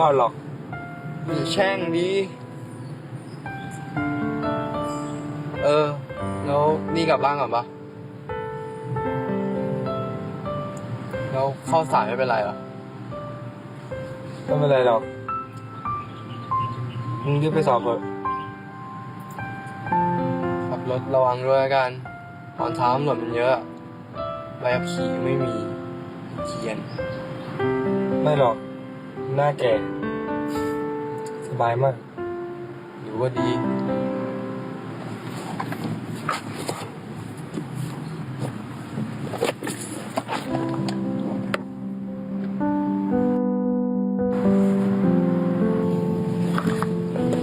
รอดหรอกอย่าแช่งดีเออ แล้วนี่กลับบ้านก่อนปะแล้วเข้าสายไม่เป็นไรเหรอไม่เป็นไรหรอกมึงรีบไปสอบเถอะขับรถระวังด้วยละกันตอนเช้าตำรวจมันเยอะใบขับขี่ไม่มีเขียน ไม่หรอก หน้าแก่ สบายมากหรือว่าดี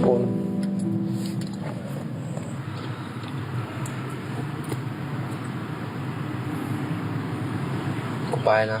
คนะ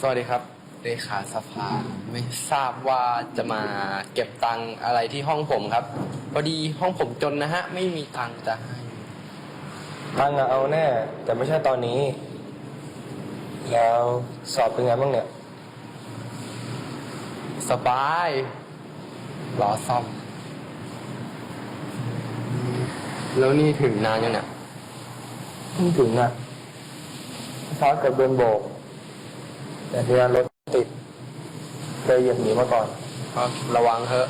สวัสดีครับเลขาสภาไม่ทราบว่าจะมาเก็บตังค์อะไรที่ห้องผมครับ พอดีห้องผมจนนะฮะ ไม่มีตังค์จะให้ตังค์อะเอาแน่ แต่ไม่ใช่ตอนนี้ แล้วสอบเป็นไงบ้างเนี่ย สบายรอซ่อม แล้วนี่ถึงนานยังเนี่ยเพิ่งถึงอะเช้าเกับเดินโบก แต่เนี่ยรถติดเลยเหยียบหนีมาก่อนก็ระวังเถอะ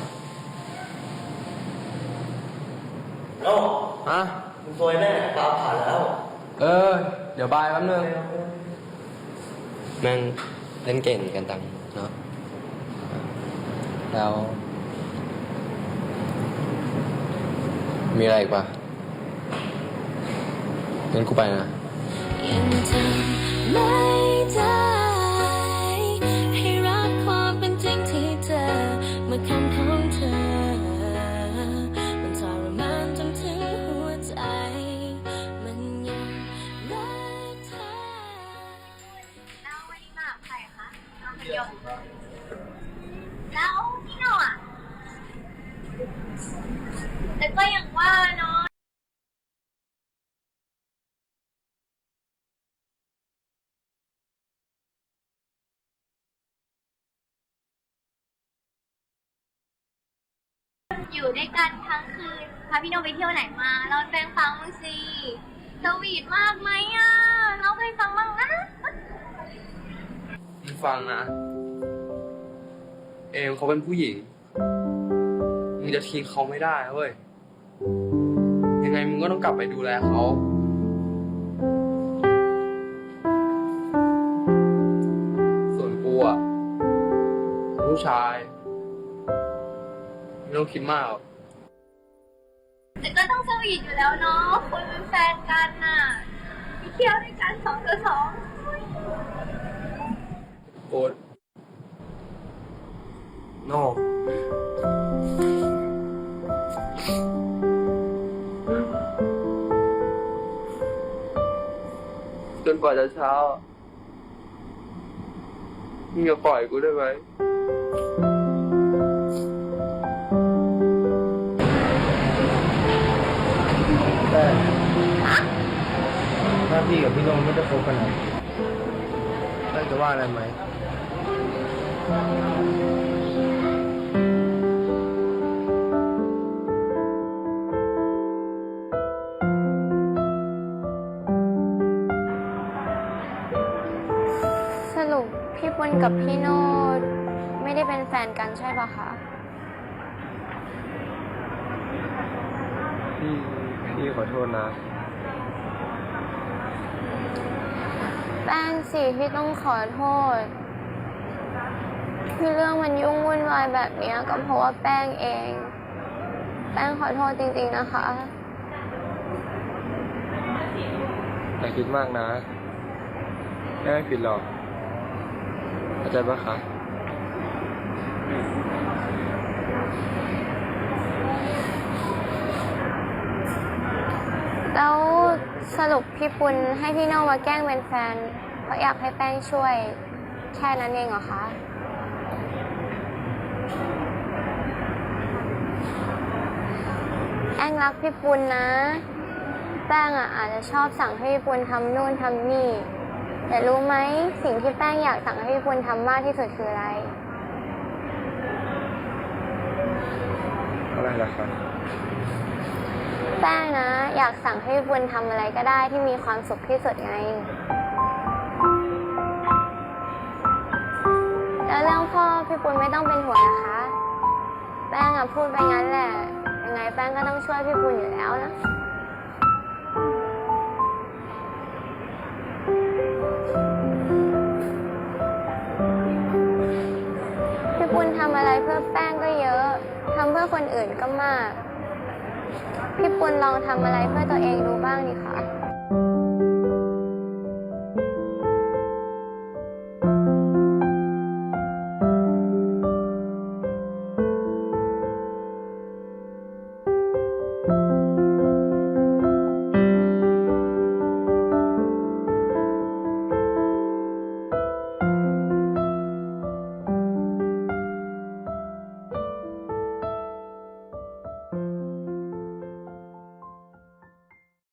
โอ้ฮะมึงซวยแน่ตามผ่านแล้ว เออ เดี๋ยวบายแป๊บนึงแม่งเล่นเก่งกันตังเนาะแล้ว มีอะไรอีกปะงั้นกูไปนะยังทำไม่ได้ อยู่ด้วยกันทั้งคืนพาพี่โนไปเที่ยวไหนมาเราแปลงฟังมั้างสิสวีทมากไหมอะเราไปฟังบ้างนะมึงฟังนะ เอมเขาเป็นผู้หญิง มึงจะทิ้งเขาไม่ได้เว้ย ยังไงมึงก็ต้องกลับไปดูแลเขาส่วนกูอะผู้ชาย ต้องคิดมากหรอกแต่ก็ต้องสวีทอยู่แล้วเนาะคนเป็นแฟนกันน่ะไปเที่ยวด้วยกันสองต่อสองโอ๊ตโน่จนกว่าจะเช้ามึงอย่าปล่อยกูได้ไหม แต่ถ้าพี่กับพี่โนไม่ได้คบกันนะแป้งจะว่าอะไรไหมสรุปพี่ปุณกับพี่โนดไม่ได้เป็นแฟนกันใช่ปะคะ พี่ พี่ขอโทษนะ แป้งสิพี่ต้องขอโทษที่เรื่องมันยุ่งวุ่นวายแบบเนี้ยก็เพราะว่าแป้งเอง แป้งขอโทษจริงๆนะคะอย่าคิดมากนะแม่ไม่ผิดหรอกเข้าใจปะคะ แล้วสรุปพี่ปุณให้พี่โนมาแกล้งเป็นแฟน เพราะอยากให้แป้งช่วยแค่นั้นเองเหรอคะแป้งรักพี่ปุณนะ แป้งอะอาจจะชอบสั่งให้พี่ปุณทำนู่นทำนี่ แต่รู้ไหมสิ่งที่แป้งอยากสั่งให้พี่ปุณทำมากที่สุดคืออะไร อะไรล่ะคะ แป้งนะ อยากสั่งให้พี่ปุณทำอะไรก็ได้ที่มีความสุขที่สุดไง แล้วเรื่องพ่อพี่ปุณไม่ต้องเป็นห่วงนะคะ แป้งอะพูดไปงั้นแหละ ยังไงแป้งก็ต้องช่วยพี่ปุณอยู่แล้วนะพี่ปุณทำอะไรเพื่อแป้งก็เยอะทำเพื่อคนอื่นก็มาก พี่ปุณลองทำอะไรเพื่อตัวเองดูบ้างดิค่ะ